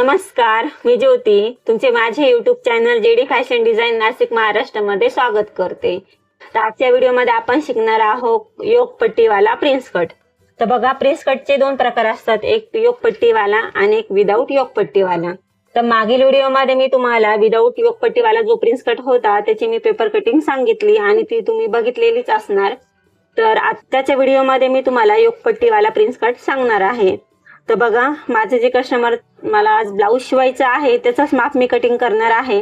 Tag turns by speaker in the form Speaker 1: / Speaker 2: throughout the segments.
Speaker 1: नमस्कार मी ज्योती. तुमचे माझे YouTube channel JD fashion design Nashik महाराष्ट्रामध्ये स्वागत करते. तर आजच्या व्हिडिओमध्ये आपण शिकणार आहोत योगपट्टीवाला प्रिन्स कट तर बघा प्रिन्स कटचे दोन प्रकार असतात. एक योगपट्टीवाला आणि एक विदाऊट योगपट्टीवाला. तर मागील व्हिडिओमध्ये मी तुम्हाला विदाऊट योगपट्टीवाला जो प्रिन्स कट होता त्याची मी पेपर कटिंग सांगितली आणि ती तुम्ही बघितलेलीच असणार. तर आत्ताच्या व्हिडिओमध्ये मी तुम्हाला योगपट्टीवाला प्रिन्स कट सांगणार आहे. तर बघा माझे जे कस्टमर मला आज ब्लाऊज शिवायचं आहे त्याचंच माप मी कटिंग करणार आहे.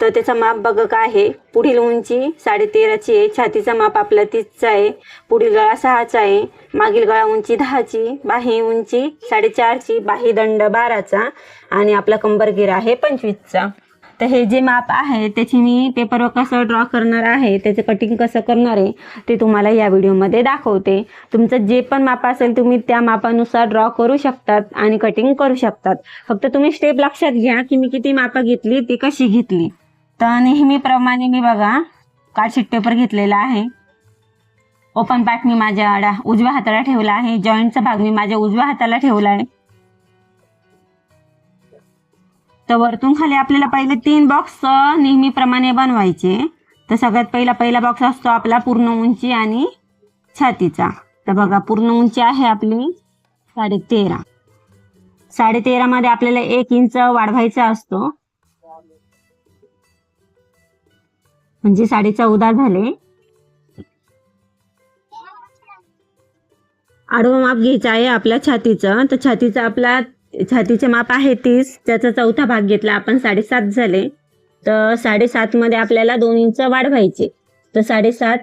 Speaker 1: तर त्याचं माप बघा काय आहे. पुढील उंची साडे तेराची आहे छातीचा माप आपला तीसचा आहे. पुढील गळा सहाचा आहे. मागील गळा उंची दहाची बाही उंची साडेचारची बाही दंड बाराचा आणि आपला कंबरगिरा आहे पंचवीसचा. तर हे जे माप आहे त्याची मी पेपरवर कसं ड्रॉ करणार आहे त्याचं कटिंग कसं करणार आहे ते तुम्हाला या व्हिडिओमध्ये दाखवते. तुमचं जे पण माप असेल तुम्ही त्या मापानुसार ड्रॉ करू शकतात आणि कटिंग करू शकतात. फक्त तुम्ही स्टेप लक्षात घ्या की मी किती मापं घेतली ती कशी घेतली. तर नेहमीप्रमाणे मी बघा कार्डशीट पेपर घेतलेला आहे. ओपन पॅक मी माझ्या आडा उजव्या हाताला ठेवला आहे. जॉईंटचा भाग मी माझ्या उजव्या हाताला ठेवला आहे. तर वरतून खाली आपल्याला पहिले तीन बॉक्स नेहमीप्रमाणे बनवायचे. तर सगळ्यात पहिला पहिला बॉक्स असतो आपला पूर्ण उंची आणि छातीचा. तर बघा पूर्ण उंची आहे आपली साडे तेरा साडे मध्ये आपल्याला एक इंच वाढवायचा असतो. म्हणजे साडे चौदा झाले. आडवं माप घ्यायचं आहे आपल्या छातीचं. तर छातीचा आपला छातीचे माप आहे तीस त्याचा चौथा भाग घेतला आपण साडेसात झाले. तर साडेसात मध्ये आपल्याला दोन इंच वाढवायचे तर साडेसात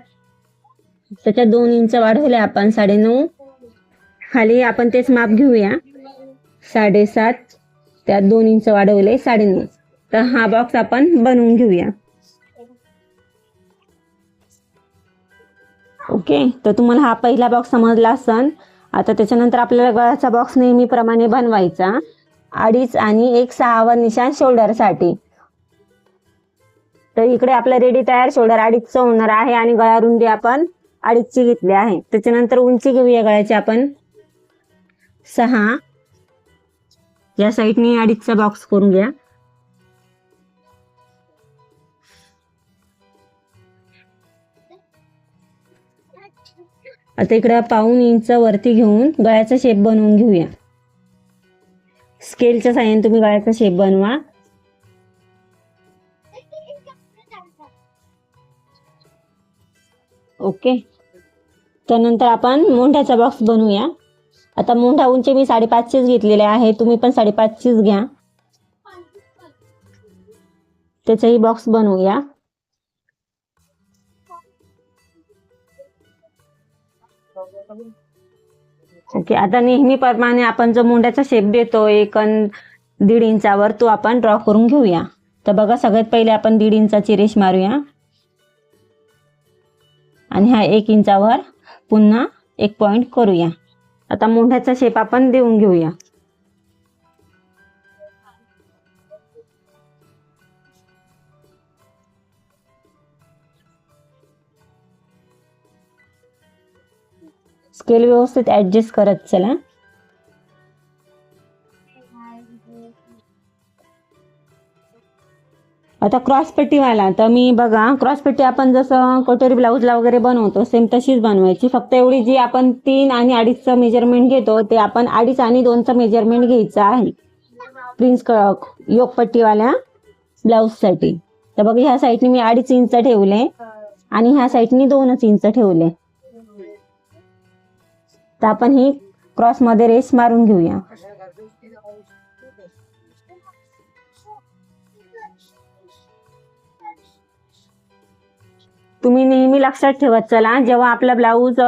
Speaker 1: त्याच्यात दोन इंच वाढवले आपण साडेनऊ. खाली आपण तेच माप घेऊया. साडेसात त्यात दोन इंच वाढवले साडेनऊ. तर हा बॉक्स आपण बनवून घेऊया. ओके तर तुम्हाला हा पहिला बॉक्स समजला असेल आता त्याच्यानंतर आपल्याला गळ्याचा बॉक्स नेहमीप्रमाणे बनवायचा. अडीच आणि एक सहावा निशान शोल्डरसाठी तर इकडे आपलं रेडी तयार शोल्डर अडीचचं होणार आहे आणि गळा रुंदी आपण अडीचची घेतली आहे. त्याच्यानंतर उंची घेऊया गळ्याची आपण. सहा. या साईडने अडीचचा बॉक्स करून घ्या. आता इकडं पाऊन इंच वरती घेऊन गळ्याचा शेप बनवून घेऊया. स्केलच्या साह्याने तुम्ही गळ्याचा शेप बनवा. ओके त्यानंतर आपण मोंढ्याचा बॉक्स बनवूया. आता मोंढा उंची मी साडेपाचशेच घेतलेले आहे. तुम्ही पण साडेपाचशेच घ्या. त्याचाही बॉक्स बनवूया. ओके आता नेहमीप्रमाणे आपण जो मुंड्याचा शेप देतो एक दीड इंचावर तो आपण ड्रॉ करून घेऊया. तर बघा सगळ्यात पहिले आपण दीड इंचाची रेष मारूया. आणि हा एक इंचावर पुन्हा एक पॉइंट करूया. आता मुंढ्याचा शेप आपण देऊन घेऊया. स्केल व्यवस्थित ॲडजस्ट करत चला. आता क्रॉस पट्टीवाला तर मी बघा क्रॉस पट्टी आपण जसं कटोरी ब्लाऊजला वगैरे बनवतो सेम तशीच बनवायची. फक्त एवढी जी आपण तीन आणि अडीचचं मेजरमेंट घेतो ते आपण अडीच आणि दोनचं मेजरमेंट घ्यायचं आहे. प्रिन्स योगपट्टीवाल्या ब्लाऊजसाठी. तर बघा ह्या साईडने मी अडीच इंच ठेवले आणि ह्या साईडने दोनच इंच ठेवले. तर आपण ही क्रॉसमध्ये रेस मारून घेऊया. तुम्ही नेहमी लक्षात ठेवत चला जेव्हा आपला ब्लाऊज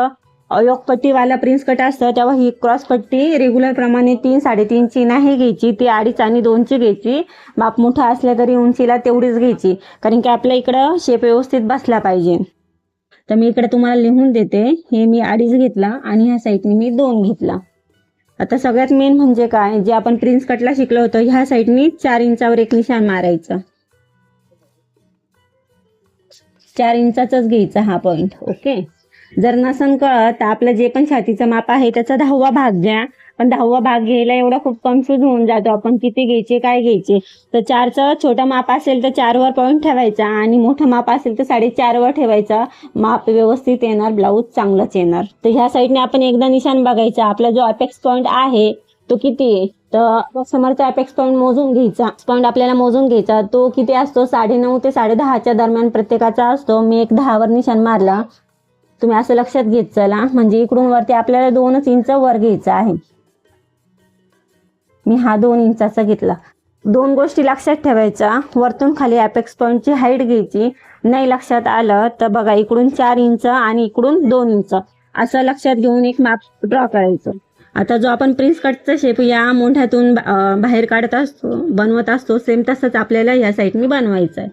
Speaker 1: अयोगपट्टीवाला प्रिन्स कट असतं तेव्हा ही क्रॉस पट्टी रेग्युलर प्रमाणे तीन साडेतीनची नाही घ्यायची ती अडीच आणि दोनची घ्यायची. माप मोठा असल्या तरी उंचीला तेवढीच घ्यायची कारण की आपल्या इकडं शेप व्यवस्थित बसला पाहिजे. तर मी इकडे तुम्हाला लिहून देते. हे मी अडीच घेतला आणि ह्या साईडने मी दोन घेतला. आता सगळ्यात मेन म्हणजे काय? जे आपण प्रिन्स कटला शिकलो होतो ह्या साईडनी चार इंचावर एक निशाण मारायचं. चार इंचाचाच घ्यायचा हा पॉइंट ओके जर नसन कळत आपलं जे पण छातीचं माप आहे त्याचा दहावा भाग घ्या. पण दहावा भाग घ्यायला एवढा खूप कन्फ्युज होऊन जातो आपण. किती घ्यायचे काय घ्यायचे? तर चारचं छोटा माप असेल तर चारवर पॉईंट ठेवायचा आणि मोठं माप असेल तर साडेचारवर ठेवायचा. माप व्यवस्थित येणार ब्लाऊज चांगलंच येणार. तर ह्या साईडने आपण एकदा निशाण बघायचा. आपला जो अपेक्स पॉईंट आहे तो किती आहे? तर समरचा अपेक्स पॉईंट मोजून घ्यायचा. पॉईंट आपल्याला मोजून घ्यायचा. तो किती असतो? साडे नऊ ते साडे दहाच्या दरम्यान प्रत्येकाचा असतो. मी एक दहावर निशाण मारला. तुम्ही असं लक्षात घेत चला. म्हणजे इकडून वरती आपल्याला दोनच इंच वर घ्यायचं आहे. मी हा दोन इंचाचा घेतला. दोन गोष्टी लक्षात ठेवायच्या. वरतून खाली अपेक्स पॉईंटची हाईट घ्यायची. नाही लक्षात आलं तर बघा इकडून चार इंच आणि इकडून दोन इंच. असं लक्षात घेऊन एक माप ड्रॉ करायचं. आता जो आपण प्रिन्स कटचा शेप या मोठ्यातून बाहेर काढत असतो बनवत असतो सेम तसंच आपल्याला या साईडनी बनवायचं आहे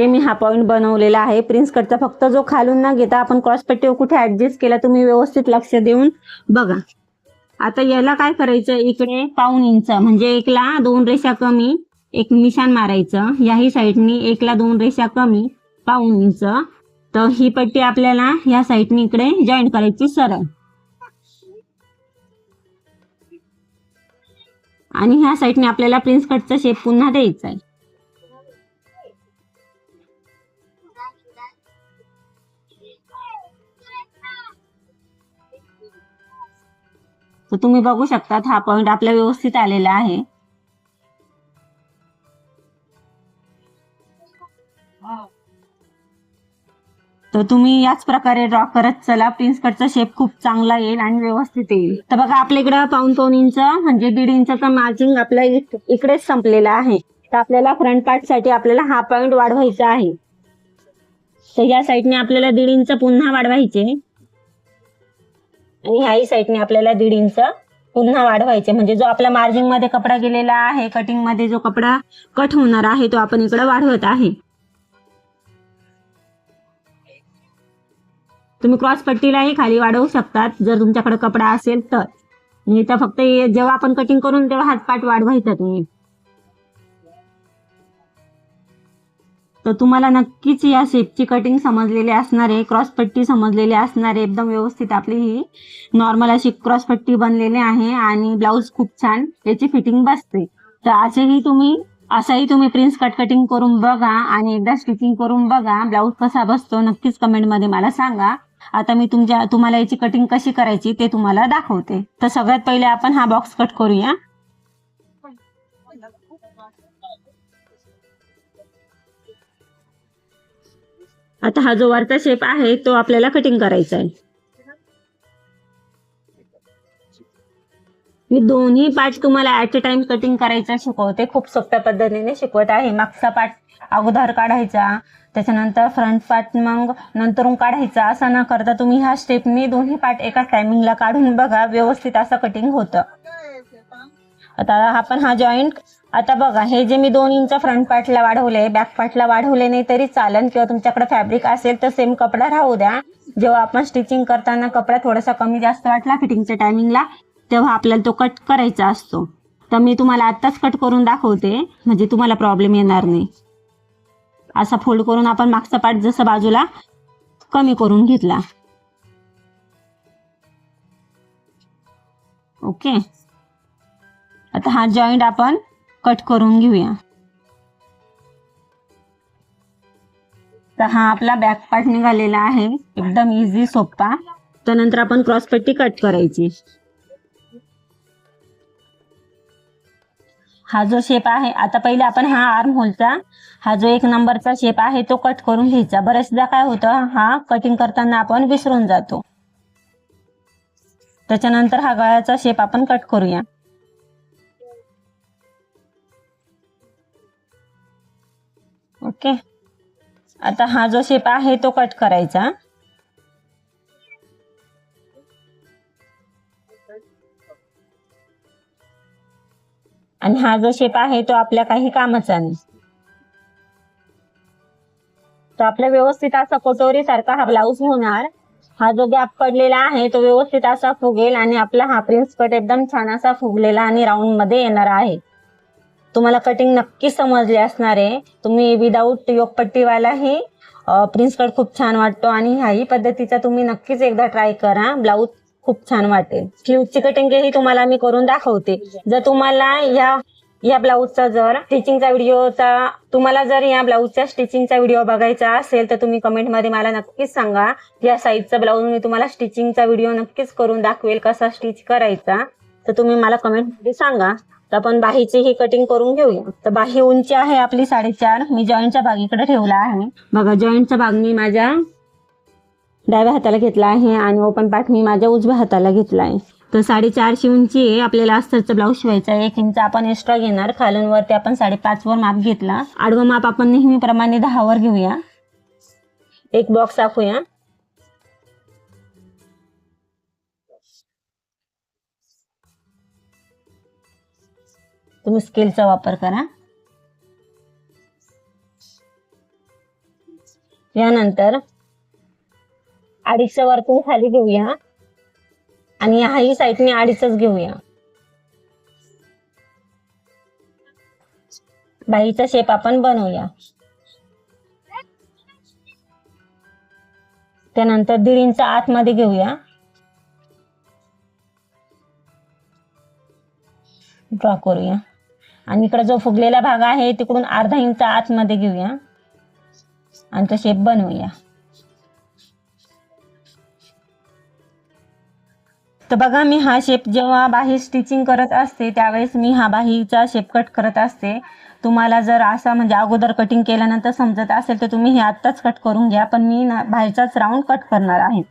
Speaker 1: ओके मी हा पॉईंट बनवलेला आहे. प्रिन्स कटचा फक्त जो खालून न घेता आपण क्रॉस पट्टीवर कुठे ऍडजस्ट केला तुम्ही व्यवस्थित लक्ष देऊन बघा. आता याला काय करायचं? इकडे पाऊन इंच म्हणजे एकला दोन रेषा कमी एक निशाण मारायचं. याही साईडनी एकला दोन रेषा कमी पाऊन इंच तर ही पट्टी आपल्याला या साईडनी इकडे जॉईंट करायची सरळ. आणि ह्या साईडने आपल्याला प्रिन्स कटचा शेप पुन्हा द्यायचा आहे तर तुम्ही बघू शकतात हा पॉइंट आपला व्यवस्थित आलेला आहे. तर तुम्ही याच प्रकारे ड्रॉ करत चला. प्रिन्स कटचा शेप खूप चांगला येईल आणि व्यवस्थित येईल. तर बघा आपल्या इकडं पाऊन पाऊन इंच म्हणजे दीड इंचा मार्जिंग आपल्या इकडेच संपलेला आहे. तर आपल्याला फ्रंट पार्टसाठी आपल्याला हा पॉइंट वाढवायचा आहे. तर या साईडने आपल्याला दीड इंच पुन्हा वाढवायचे. आणि ह्याही साईडने आपल्याला दीड इंच पुन्हा वाढवायचे. म्हणजे जो आपला मार्जिंगमध्ये कपडा गेलेला आहे कटिंगमध्ये जो कपडा कट होणार आहे तो आपण इकडे वाढवत आहे. तुम्ही क्रॉस पट्टीलाही खाली वाढवू शकतात जर तुमच्याकडे कपडा असेल तर. फक्त जेव्हा आपण कटिंग करून तेव्हा हातपाट वाढवायचा तुम्ही तर तुम्हाला नक्कीच या शेपची कटिंग समजलेली असणार आहे क्रॉस पट्टी समजलेली असणार आहे एकदम व्यवस्थित आपली ही नॉर्मल अशी क्रॉस पट्टी बनलेली आहे आणि ब्लाऊज खूप छान याची फिटिंग बसते. तर असेही तुम्ही असाही तुम्ही प्रिन्स कट कटिंग करून बघा आणि एकदा स्टिचिंग करून बघा ब्लाऊज कसा बसतो नक्कीच कमेंटमध्ये मला सांगा. आता मी तुमच्या तुम्हाला याची कटिंग कशी करायची ते तुम्हाला दाखवते. तर सगळ्यात पहिले आपण हा बॉक्स कट करूया. आता हा जो वरचा शेप आहे तो आपल्याला कटिंग करायचा आहे. मी दोन्ही पार्ट तुम्हाला ऍट अ टाइम कटिंग करायचं शिकवते. खूप सोप्या पद्धतीने शिकवत आहे. मागचा पार्ट अगोदर काढायचा त्याच्यानंतर फ्रंट पार्ट मग नंतरून काढायचा. असं न करता तुम्ही ह्या स्टेपने दोन्ही पार्ट एका टायमिंगला काढून बघा व्यवस्थित असं कटिंग होतं. आता आपण हा जॉईंट आता बघा हे जे मी दोन इंच फ्रंट पार्टला वाढवले बॅक पार्टला वाढवले नाही तरी चालन किंवा तुमच्याकडे फॅब्रिक असेल तर सेम कपडा राहू द्या. जेव्हा आपण स्टिचिंग करताना कपडा थोडासा कमी जास्त वाटला फिटिंगच्या टायमिंगला तेव्हा आपल्याला तो कट करायचा असतो. तर मी तुम्हाला आत्ताच कट करून दाखवते म्हणजे तुम्हाला प्रॉब्लेम येणार नाही. असा फोल्ड करून आपण मागचा पार्ट जसं बाजूला कमी करून घेतला. ओके आता हा जॉईंट आपण कट करून घेऊया. तर हा आपला बॅक पार्ट निघालेला आहे. एकदम इझी सोपा. त्यानंतर आपण क्रॉस पट्टी कट करायची. हा जो शेप आहे आता पहिले आपण हा आर्म होलचा हा जो एक नंबरचा शेप आहे तो कट करून घ्यायचा. बऱ्याचदा काय होतं हा कटिंग करताना आपण विसरून जातो. त्याच्यानंतर हा गळ्याचा शेप आपण कट करूया. ओके. आता हा जो शेप आहे तो कट करायचा. आणि हा जो शेप आहे तो आपल्या काही कामाचा नाही. तो आपल्या व्यवस्थित असा कटोरी सारखा हा ब्लाऊज होणार. हा जो गॅप पडलेला आहे तो व्यवस्थित असा फुगेल आणि आपला हा प्रिन्स कट एकदम छान असा फुगलेला आणि राऊंडमध्ये येणार आहे. तुम्हाला कटिंग नक्की समजले असणार. आहे तुम्ही विदाऊट योगपट्टीवालाही प्रिन्स कट खूप छान वाटतो आणि ह्याही पद्धतीचा तुम्ही नक्कीच एकदा ट्राय करा. ब्लाऊज खूप छान वाटेल. स्लीवची कटिंग ही तुम्हाला मी करून दाखवते. जर तुम्हाला या या ब्लाऊजचा जर स्टिचिंगचा व्हिडिओचा तुम्हाला जर या ब्लाऊजच्या स्टिचिंगचा व्हिडिओ बघायचा असेल तर तुम्ही कमेंटमध्ये मला नक्कीच सांगा. या साईजचा ब्लाऊज मी तुम्हाला स्टिचिंगचा व्हिडिओ नक्कीच करून दाखवेल कसा स्टिच करायचा. तर तुम्ही मला कमेंटमध्ये सांगा. तर आपण बाहीची ही कटिंग करून घेऊया. तर बाही उंची आहे आपली साडेचार. मी जॉईंटच्या बागीकडे ठेवला आहे. बघा जॉईंटचा भाग मी माझ्या डाव्या हाताला घेतला आहे आणि ओपन पार्ट मी माझ्या उजव्या हाताला घेतला आहे. तर साडेचारशे उंची आहे. आपल्याला अस्तरचं ब्लाऊज शिवायचं आहे. एक इंच आपण एक्स्ट्रा घेणार. खालून वरती आपण साडेपाच वर माप घेतला. आडवं माप आपण नेहमीप्रमाणे दहावर घेऊया. एक बॉक्स दाखवूया. तुम्ही स्केलचा वापर करा. यानंतर अडीचच्या वरतून खाली घेऊया. आणि हाही साईडने अडीचच घेऊया. बाईचा शेप आपण बनवूया. त्यानंतर दीड इंच आतमध्ये घेऊया. ड्रॉ करूया. आणि इकडे जो फुगलेला भाग आहे तिकडून अर्धा इंच आतमध्ये घेऊया. आणि तो शेप बनवूया. तर बघा मी हा शेप जेव्हा बाही स्टिचिंग करत असते त्यावेळेस मी हा बाहीचा शेप कट करत असते. तुम्हाला जर असा म्हणजे अगोदर कटिंग केल्यानंतर समजत असेल तर तुम्ही हे आत्ताच कट करून घ्या पण मी ना बाहेरचाच राऊंड कट करणार आहे.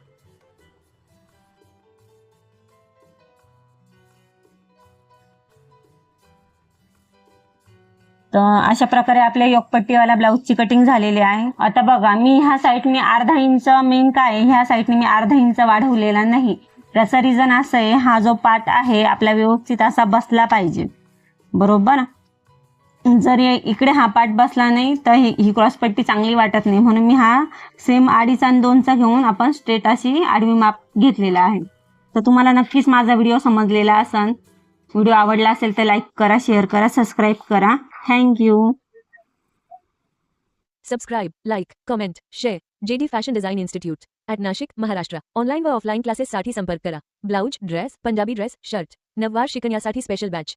Speaker 1: तर अशा प्रकारे आपल्या योगपट्टीवाला ब्लाऊजची कटिंग झालेली आहे. आता बघा मी ह्या साईडने अर्धा इंच मेन काय आहे, ह्या साईडने मी अर्धा इंच वाढवलेला नाही. त्याचं रिझन असं आहे हा जो पार्ट आहे आपला व्यवस्थित असा बसला पाहिजे. बरोबर? जर इकडे हा पार्ट बसला नाही तर ही ही क्रॉसपट्टी चांगली वाटत नाही. म्हणून मी हा सेम अडीच आणि दोनचा घेऊन आपण स्ट्रेट अशी आडवी माप घेतलेला आहे. तर तुम्हाला नक्कीच माझा व्हिडिओ समजलेला असेल व्हिडिओ आवडला असेल तर लाईक करा शेअर करा सबस्क्राईब करा. Thank
Speaker 2: you subscribe like comment share JD fashion design institute at Nashik Maharashtra online व ऑफलाईन क्लासेससाठी संपर्क करा. Blouse dress Punjabi dress shirt नववार शिकण्यासाठी स्पेशल बैच